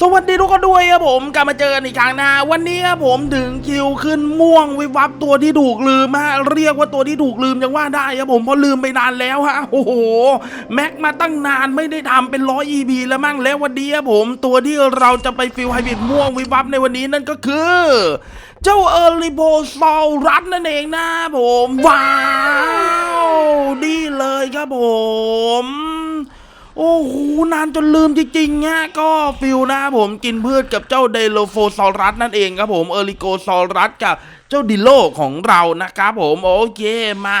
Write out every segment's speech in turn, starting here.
สวัสดีทุกคนด้วยครับผมกลับมาเจอกันอีกครั้งนะวันนี้ครับผมถึงคิวขึ้นม่วงวิบวับตัวที่ถูกลืมฮะเรียกว่าตัวที่ถูกลืมยังว่าได้ครับผมเพราะลืมไปนานแล้วฮะโอ้โหแม็กมาตั้งนานไม่ได้ทำเป็นร้อย EP แล้วมั่งแล้ววันนี้ครับผมตัวที่เราจะไปฟิลไฮบริดม่วงวิบวับในวันนี้นั่นก็คือ เจ้าเออร์ลิโบซอลรัสนั่นเองนะผมว้าวดีเลยครับผม โอ้โหนานจนลืมจริงๆเนี่ยก็ฟิลนะผมกินพืชกับเจ้าไดโลโฟซอรัสนั่นเองครับผมเอริโกซอรัสกับเจ้าดิโลของเรานะครับผมโอเคมา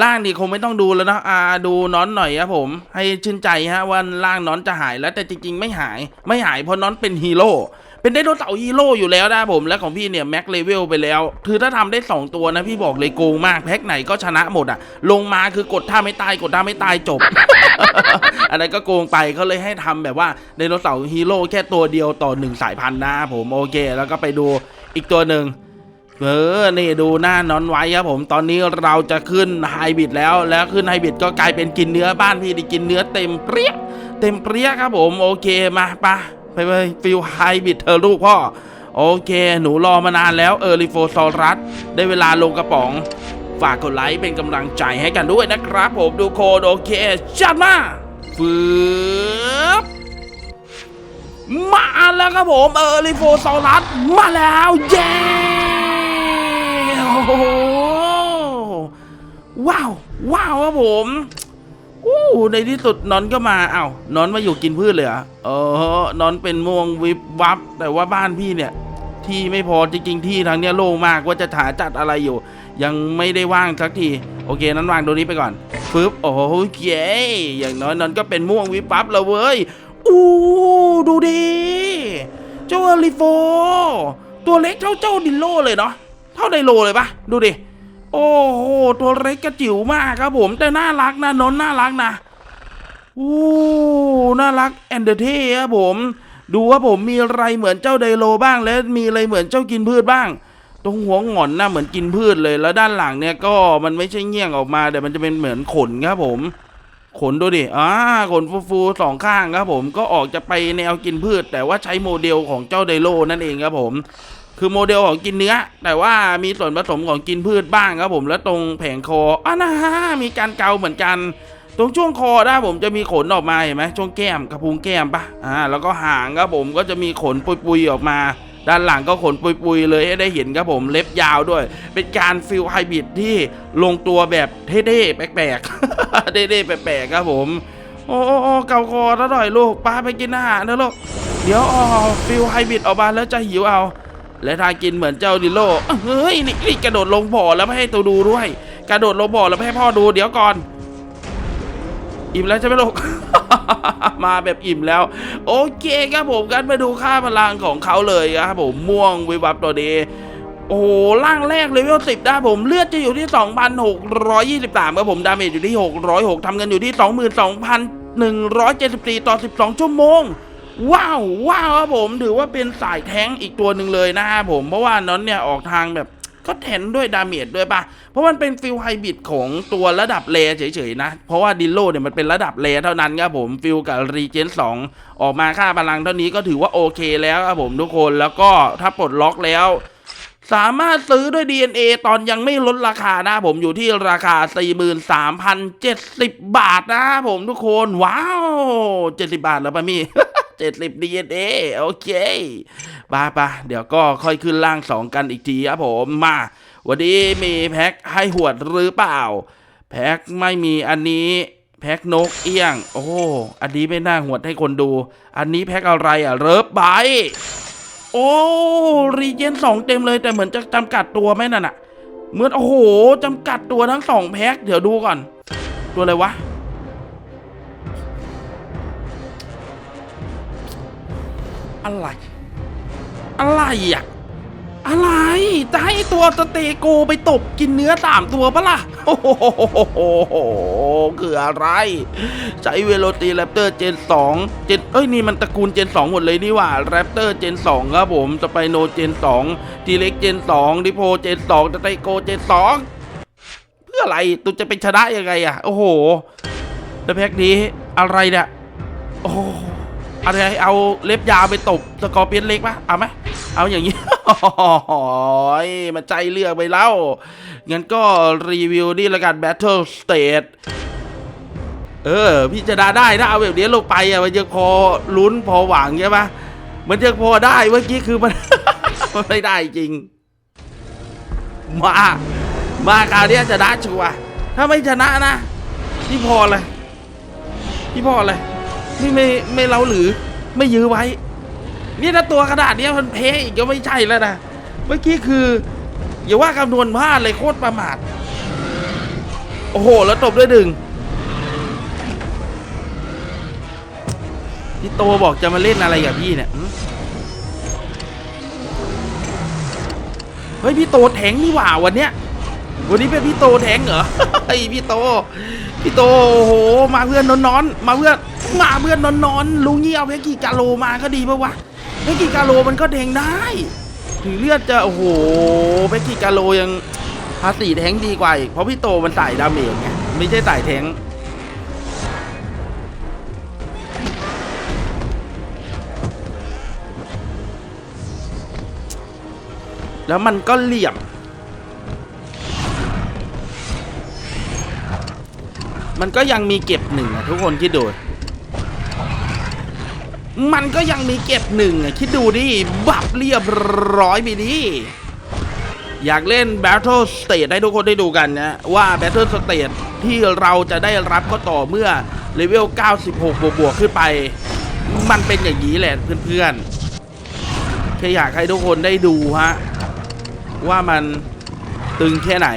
ล่างนี่คงไม่ต้องดูแล้วนะอาดูน้อนหน่อยครับผม ให้ชื่นใจฮะว่าล่างน้อนจะหายแล้วแต่จริงๆ ไม่หายไม่หายเพราะน้อนเป็นฮีโร่ เป็นไดโนเสาร์ฮีโร่อยู่แล้วนะผมและของพี่เนี่ยแม็กเลเวลไปแล้ว คือถ้าทำได้ 2 ตัวนะพี่บอกเลยโกงมากแพ็คไหนก็ชนะหมดอะลงมาคือกดท่าไม่ตายกดท่าไม่ตายจบอันนั้นก็โกงไปเขาเลยให้ทำแบบว่าไดโนเสาร์ฮีโร่แค่ตัวเดียวต่อหนึ่งสายพันธุ์นะผมโอเค แล้วก็ไปดูอีกตัวหนึ่งเออ นี่ดูหน้านอนไว้ครับผม ตอนนี้เราจะขึ้นไฮบิดแล้ว แล้วขึ้นไฮบิดก็กลายเป็นกินเนื้อบ้านพี่ดิกินเนื้อเต็มเปรี้ย เต็มเปรี้ยครับผม โอเค มาปะ ไปไปฟิลไฮบิดเธอลูกพ่อ โอเค หนูรอมานานแล้วเออริโฟซอรัส ได้เวลาลงกระป๋อง ฝากกดไลค์เป็นกำลังใจให้กันด้วยนะครับผมดูโคดโอเค จัดมาฟืบมาแล้วครับผมเออริโฟซอรัส มาแล้วเย้โอ้โหว้าว ว้าวครับผม อู้ในที่สุดนอนก็มาเอ้านอนมาอยู่กินพืชเลยเหรอเออนอนเป็นม่วงวิบวับ แต่ว่าบ้านพี่เนี่ย ที่ไม่พอจริงๆที่ทางเนี้ยโล่งมากว่าจะถาจัดอะไรอยู่ ยังไม่ได้ว่างสักที โอเค นั้นวางตัวนี้ไปก่อนฟึบโอ้โหเย้อย่างน้อยนั้นก็เป็นม่วงวิบวับแล้วเว้ยอู้ดูดิเจ้าอลิโฟ ตัวเล็กเท่าเจ้าดิโลเลยเนาะเท่าไดโลเลยปะดูดิ โอ้โหตัวเล็กกระจิ๋วมากครับผม แต่น่ารักนะนนน่ารักนะอู้น่ารักแอนเดอร์เทครับผม ดูว่าผมมีอะไรเหมือนเจ้าไดโลบ้างและมีอะไรเหมือนเจ้ากินพืชบ้าง ตรงหัวงอนน่ะเหมือนกินพืชเลยแล้วด้านหลังเนี่ยก็มันไม่ใช่เงี้ยงออกมาแต่มันจะเป็นเหมือนขนครับผม ขนดูดิอ่าขนฟูๆสองข้างครับผมก็ออกจะไปแนวกินพืช แต่ว่าใช้โมเดลของเจ้าไดโลนั่นเองครับผม คือโมเดลของกินเนื้อ แต่ว่ามีส่วนผสมของกินพืชบ้างครับผมแล้วตรงแผงคออะนะฮะมีการเกาเหมือนกัน ตรงช่วงคอได้ผมจะมีขนออกมาเห็นไหมช่วงแก้มกระพุ้งแก้มปะอ่าแล้วก็หางครับผมก็จะมีขนปุยๆออกมาด้านหลังก็ขนปุยๆเลยให้ได้เห็นครับผมเล็บยาวด้วย เป็นการฟิลไฮบริดที่ลงตัวแบบเท่ๆแปลกๆเท่ๆแปลกๆครับผม โอ้โอ้เกาคอแล้วหน่อยลูกป้าไปกินอาหารนะลูกเดี๋ยวออฟิลไฮบริดออกมาแล้วจะหิวเอา และถ้ากินเหมือนเจ้าดิโลเฮ้ยนี่กระโดดลงบ่อแล้วไม่ให้ตัวดูด้วย กระโดดลงบ่อแล้วไม่ให้พ่อดูเดี๋ยวก่อน อิ่มแล้วใช่ไหมลูกมาแบบอิ่มแล้ว โอเคครับผมกันมาดูค่าพลังของเขาเลยครับผมม่วงวิวับตัวดีโอ้โหล่างแรกเลเวล10ได้ผมเลือดจะอยู่ที่ 2,623ครับผมดาเมจอยู่ที่ 606ทำเงินอยู่ที่ 22,174 ต่อ 12 ชั่วโมง ว้าวว้าวครับผมถือว่าเป็นสายแท้งอีกตัวหนึ่งเลยนะครับผมเพราะว่านั้นเนี่ยออกทางแบบก็แทนด้วยดาเมจด้วยปะเพราะมันเป็นฟิลไฮบิดของตัวระดับเลเฉยๆนะ เพราะว่าดิโลเนี่ยมันเป็นระดับเลเท่านั้นครับผมฟิลกับรีเจน2ออกมาค่าพลังเท่านี้ก็ถือว่าโอเคแล้วครับผมทุกคนแล้วก็ถ้าปลดล็อกแล้ว สามารถซื้อด้วย DNA ตอนยังไม่ลดราคานะผมอยู่ที่ราคา 43,070 บาทนะผมทุกคน ว้าว 70 บาทแล้วปะมี่ 70 DNA โอเคปาปะเดี๋ยวก็ค่อยขึ้นล่างสองกันอีกทีครับผมมา วันนี้มีแพ็คให้หวดหรือเปล่า แพ็คไม่มีอันนี้แพ็คนกเอี้ยง โอ้อันนี้ไม่น่าหวดให้คนดู อันนี้แพ็คอะไรอะเริฟไบโอ้รีเจนสองเต็มเลยแต่เหมือนจะจำกัดตัวไหมนั่นอะเหมือนโอ้โหจำกัดตัวทั้งสองแพ็คเดี๋ยวดูก่อน ตัวอะไรวะ อะไร อะไรอะ อะไรจะให้ตัวสเตโกไปตบกินเนื้อสามตัวปะล่ะ โอ้โหคืออะไร ใช้เวโลตีแรปเตอร์เจน2เจนเอ้ยนี่มันตระกูลเจน 2 หมดเลยนี่ว่าแรปเตอร์เจน 2 ครับผม สไปโนเจน 2 ทีเล็กเจน 2 ดิโพเจน2ตะไตโกเจน 2 เพื่ออะไรตุจะเป็นชนะยังไงอะ โอ้โหแล้วแพ็กนี้อะไรเนี่ยโอ้ อะไรเอาเล็บยาวไปตบสกอร์เปียนเล็กปะเอาไหมเอาอย่างนี้โอ้ยมันใจเลือกไปแล้ว งั้นก็รีวิวนี่ละกัน Battle State เออพี่จะได้ได้ถ้าเอาแบบนี้ลงไปอะมันยังพอลุ้นพอหวังใช่ปะมันยังพอได้เมื่อกี้คือมัน มันไม่ได้จริง มา มาคราวนี้ยชนะชัวร์ถ้าไม่ชนะนะ พี่พอเลย พี่พอเลย นี่ไม่ไม่เราหรือไม่ยื้อไว้ นี่ถ้าตัวขนาดเนี้ยมันเพอีกก็ไม่ใช่แล้วนะ เมื่อกี้คือ อย่าว่าคำนวณพลาดเลยโคตรประมาท โอ้โห แล้วตบด้วยดึงพี่โตบอกจะมาเล่นอะไรกับพี่เนี่ยเฮ้ยพี่โตแทงนี่หว่าวันเนี้ยวันนี้เป็นพี่โตแทงเหรอไอ้พี่โต พี่โตโอ้โห มาเพื่อนนอนนอนๆมาเพื่อน มาเพื่อนนอนนอนๆลุงเงี้ยเอาเพกกี่กาโลมาก็ดีปะวะเพกกี่กาโลมันก็แทงได้ ถึงเลือดจะโอ้โหเพกกี่กาโลยังภาษีแทงดีกว่าอีกเพราะพี่โตมันใส่ดาเมจไงไม่ใช่ใส่แทงแล้วมันก็เหลี่ยม มันก็ยังมีเก็บหนึ่งอะทุกคนคิดดู มันก็ยังมีเก็บหนึ่งคิดดูดิบับเรียบร้อยไปดิอยากเล่น Battle State ให้ทุกคนได้ดูกันนะ ว่า Battle State ที่เราจะได้รับก็ต่อเมื่อเลเวล 96 บวกบวกๆขึ้นไป มันเป็นอย่างนี้แหละเพื่อนๆแค่อยากให้ทุกคนได้ดูฮะ ว่ามันตึงแค่ไหน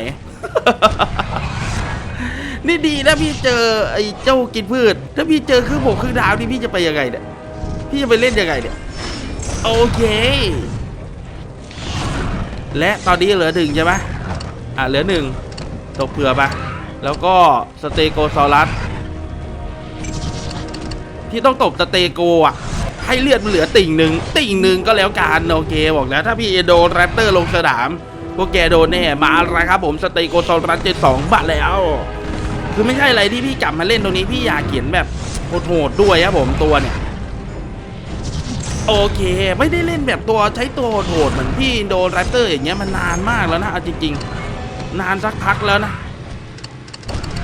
นี่ดีนะพี่เจอไอ้เจ้ากินพืช ถ้าพี่เจอครึ่งบกครึ่งดาวนี่พี่จะไปยังไงเนี่ย พี่จะไปเล่นยังไงเนี่ย โอเค และตอนนี้เหลือหนึ่งใช่ไหมอะเหลือหนึ่งตกเผื่อไปแล้วก็สเตโกซอรัสพี่ต้องตบสเตโกอะ ให้เลือดมันเหลือติ่งหนึ่งติ่งหนึ่งก็แล้วกันโอเคบอกแล้วถ้าพี่โดนแรปเตอร์ลงสนาม พวกแกโดนแน่มาแล้วครับผมสเตโกซอรัสเจ็ดสองบาทแล้ว คือไม่ใช่อะไรที่พี่กลับมาเล่นตรงนี้พี่อยากเขียนแบบโหดๆด้วยครับผมตัวเนี่ย โอเค ไม่ได้เล่นแบบตัวใช้ตัวโหดเหมือนพี่โดนแรเตอร์อย่างเงี้ยมันนานมากแล้วนะเอาจริงๆ นานสักพักแล้วนะ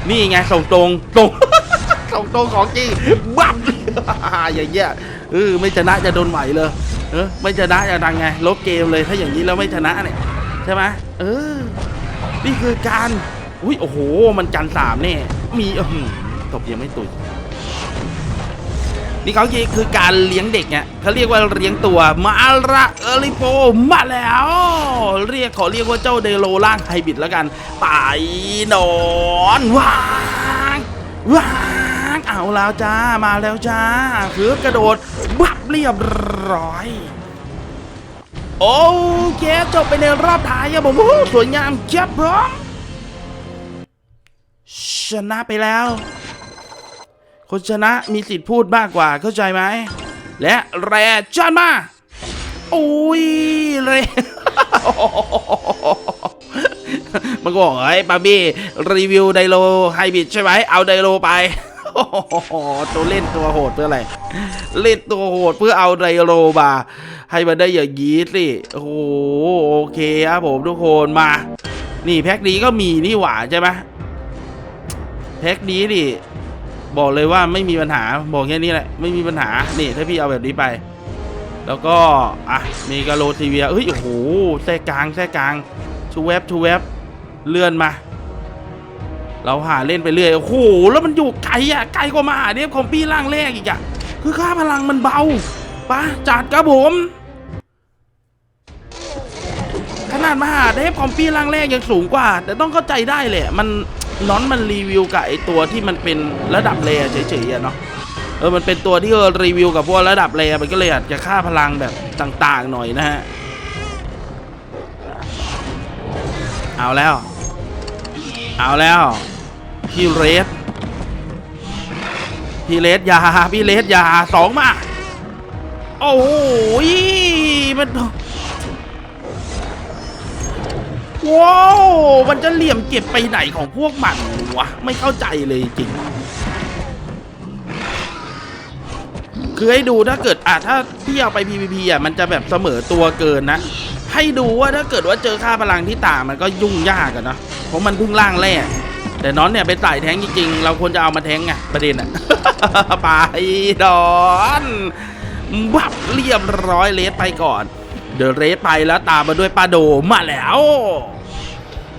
นี่ไงส่งตรงตรงส่งตรงของจริงบับอย่างเงี้ยเออไม่ชนะจะโดนไหวเลยเออไม่ชนะจะดังไงลบเกมเลยถ้าอย่างนี้แล้วไม่ชนะเนี่ยใช่ไหมเออ นี่คือการอุ้ยโอ้โห มันกันสามเนี่ยมีอื้อหือตบยังไม่ตุย นี่เขาคือการเลี้ยงเด็กเนี่ยเขาเรียกว่าเลี้ยงตัวมาละเอลิโปมาแล้ว เรียกขอเรียกว่าเจ้าเดโลล่างไฮบิดแล้วกันไปนอนว้างว้างเอาแล้วจ้ามาแล้วจ้าคือกระโดดบับเรียบร้อยโอเคจบไปในรอบท้ายครับผมสวยงามเจ็บผมชนะไปแล้ว คนชนะมีสิทธิ์พูดมากกว่าเข้าใจไหม และแรจานมา โอ้ยแรมันก็บอกไอ้ยปาบี้รีวิวไดโลไฮบิดใช่ไหมเอาไดโลไปโอ้โหตัวเล่นตัวโหดเพื่ออะไร เล่นตัวโหดเพื่อเอาไดโลมาให้มันได้อย่างนี้สิโอ้โหโอเคครับผมทุกคนมา นี่แพ็คนี้ก็มีนี่หว่าใช่ไหมแพ็คนี้ดิ บอกเลยว่าไม่มีปัญหาบอกแค่นี้แหละไม่มีปัญหานี่ถ้าพี่เอาแบบนี้ไป แล้วก็อะมีกาโลทีเวียเอ้ยโอ้โหแท่กลางแท่กลางชูเว็บชูเว็บเลื่อนมา เราหาเล่นไปเรื่อยโอ้โหแล้วมันอยู่ไกลอะไกลกว่ามาหาเดฟของพี่ร่างแรกอีกอะคือค่าพลังมันเบาปะจัดครับผมขนาดมหาเทพคอมปี้ร่างแรกยังสูงกว่า แต่ต้องเข้าใจได้แหละ มัน น้อนมันรีวิวกับไอตัวที่มันเป็นระดับเลเฉยๆเนาะเออมันเป็นตัวที่รีวิวกับพวกระดับเลมันก็เลยอาจจะค่าพลังแบบต่างๆหน่อยนะฮะเอาแล้ว เอาแล้วพี่เรสพี่เลสยาพี่เลสยาสองมา โอ้โหมัน ว้าวมันจะเหลี่ยมเก็บไปไหนของพวกมันวะไม่เข้าใจเลยจริง คือให้ดูถ้าเกิดอะถ้าพี่เอาไป PVP อะมันจะแบบเสมอตัวเกินนะ ให้ดูว่าถ้าเกิดว่าเจอค่าพลังที่ต่างมันก็ยุ่งยากอะเนะเพราะมันพิ่งล่างแรกแต่น้อนเนี่ยเป็นสายแทงจริงๆ เราควรจะเอามาแทงไงประเด็นอะไปดอนบับเรียบร้อยเลสไปก่อน เดอะเรสไปแล้วตามมาด้วยปาโดมาแล้ว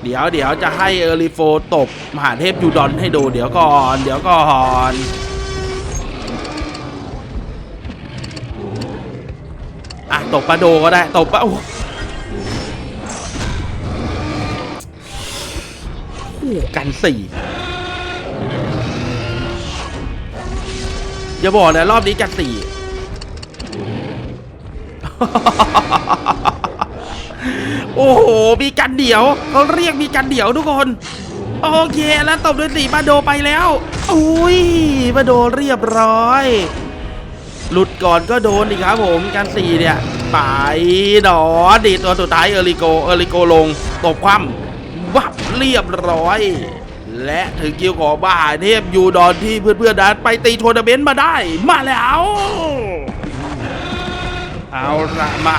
เดี๋ยวเดี๋ยวจะให้เอริโฟตบมหาเทพยูดอนให้ดู เดี๋ยวก่อน เดี๋ยวก่อนอะตบปลาโดก็ได้ตบปลาโอ้โหคู่กันสี่อย่าบอกนะรอบนี้กันสี่ โอ้โห มีกันเดี่ยวเขาเรียกมีกันเดี่ยวทุกคน โอเค แล้วตบด้วยสีปาโดไปแล้วอุ้ยปาโดเรียบร้อย หลุดก่อนก็โดนอีกครับผมการสี่เนี่ยไปดอดีตัวสุดท้ายเอริโกเอริโกลงตบคว่ำวับเรียบร้อย และถึงคิวของบ้าเทพยูดอนที่เพื่อนๆนั้นไปตีทัวร์นาเมนต์มาได้ มาแล้ว เอาละมา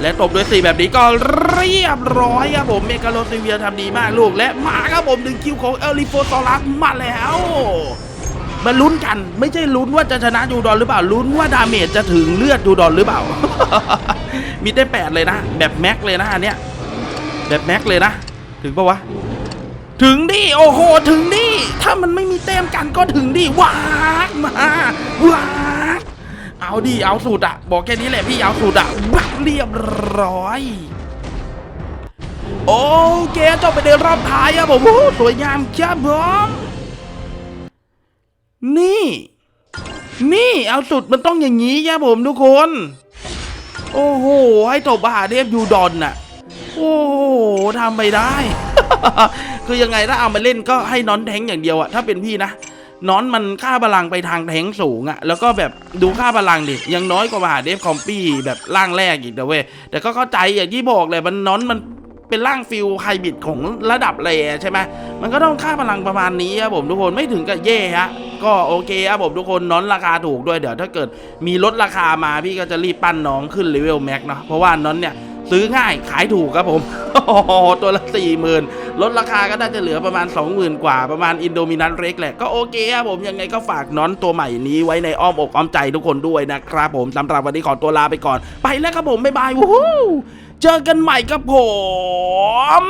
และตบด้วยสีแบบนี้ก็เรียบร้อยครับผมเมกาโลซิเวียทำดีมากลูก และมาครับผมหนึ่งคิวของเอลิโฟซอรัสมาแล้วมาลุ้นกันไม่ใช่ลุ้นว่าจะชนะยูดอนหรือเปล่าลุ้นว่าดาเมจจะถึงเลือดยูดอนหรือเปล่า มีได้แปดเลยนะ แบบแม็กเลยนะอันเนี้ยแบบแม็กเลยนะ ถึงปะวะ ถึงดิโอ้โห ถึงดิถ้ามันไม่มีแต้มกันก็ถึงดิว้ากมาว้าก เอาดิเอาสูตรอะบอกแค่นี้แหละพี่เอาสูตรอะว้ากเรียบร้อย โอเคจบไปในรอบท้ายครับผมสวยงามครับผมนี่ นี่เอาสุดมันต้องอย่างนี้ครับผมทุกคน โอ้โหให้ตบมหาเทพยูดอนน่ะ โอ้โหทำไปได้ คือยังไงถ้าเอามาเล่นก็ให้นอนแทงอย่างเดียวอะถ้าเป็นพี่นะ น้อนมันค่าพลังไปทางแทงสูงอะแล้วก็แบบดูค่าพลังดิยังน้อยกว่ามหาเดฟคอมปี้แบบร่างแรกอีกนะเว้ยแต่ก็เข้าใจอย่างที่บอกเลยมันน้อนมันเป็นร่างฟิลไฮบริดของระดับเลใช่ไหมมันก็ต้องค่าพลังประมาณนี้ครับผมทุกคนไม่ถึงกับเย่ฮะ ก็โอเคครับผมทุกคนน้อนราคาถูกด้วยเดี๋ยวถ้าเกิดมีลดราคามาพี่ก็จะรีบปั้นน้องขึ้นเลเวลแม็กเนาะเพราะว่าน้อนเนี่ย ซื้อง่ายขายถูกครับผมโอ้โหตัวละสี่หมื่นลดราคาก็น่าจะเหลือประมาณ 20,000 กว่าประมาณอินโดมินันเร็กแหละก็โอเคครับผมยังไงก็ฝากน้อนตัวใหม่นี้ไว้ในอ้อมอกอ้อมใจทุกคนด้วยนะครับผมสำหรับวันนี้ขอตัวลาไปก่อน ไปแล้วครับผมบ๊ายบายวู้เจอกันใหม่ครับผม